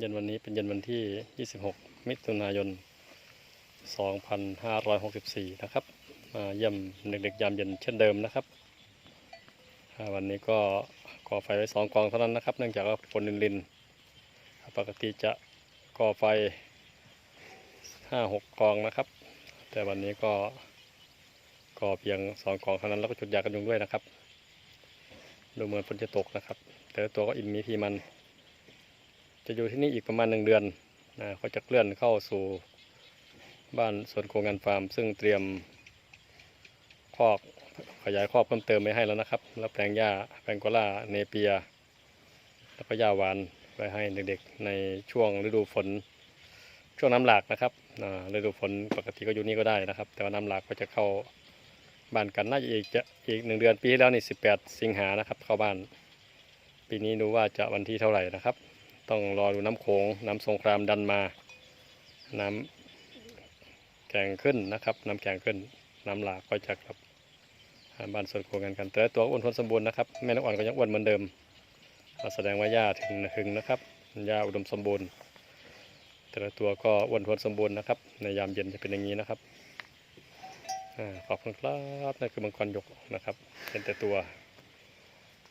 เย็นวันนี้เป็นเย็นวันที่ 26 มิถุนายน 2564 นะครับ มาเยี่ยมเด็กๆยามเย็นเช่นเดิมนะครับ วันนี้ก็ก่อไฟไว้สองกองเท่านั้นนะครับ เนื่องจากว่าฝนลินลิน ปกติจะก่อไฟ 5-6 กองนะครับ แต่วันนี้ก็ก่อเพียงสองกองเท่านั้นแล้วก็จุดยากันยุงด้วยนะครับ ดูเหมือนฝนจะตกนะครับ แต่ตัวก็อิ่มมีพีมัน จะอยู่ที่นี่อีกประมาณหนึ่งเดือนนะเขาจะเคลื่อนเข้าสู่บ้านสวนโครงงานฟาร์ม ซึ่งเตรียมคอกขยายคอกเพิ่มเติมไว้ให้แล้วนะครับ แล้วแปลงหญ้าแปลงกล่าเนเปีย แล้วก็หญ้าหวานไว้ให้เด็กๆในช่วงฤดูฝน ช่วงน้ำหลากนะครับฤดูฝนปกติก็อยู่นี่ก็ได้นะครับ แต่ว่าน้ำหลากก็จะเข้าบ้านกันน่าจะอีกจะอีกหนึ่งเดือนปีที่แล้วนี่สิบแปดสิงหานะครับ เข้าบ้าน ปีนี้ดูว่าจะวันที่เท่าไหร่นะครับ ต้องรอดูน้ำโขงน้ำสงครามดันมา น้ำแข็งขึ้นนะครับ น้ำแข็งขึ้น น้ำหลากก็จะกลับบ้านสวนโครงกันกันแต่ละตัวอ้วนทนสมบูรณ์นะครับแม่นกอ่อนก็ยังอ้วนเหมือนเดิมแสดงว่าหญ้าถึงถึงนะครับหญ้าอุดมสมบูรณ์ แต่ละตัวก็อ้วนทวนสมบูรณ์นะครับ ในยามเย็นจะเป็นอย่างนี้นะครับอขอบคุณครับนั่นคือมังกรหยกนะครับ เป็นแต่ตัว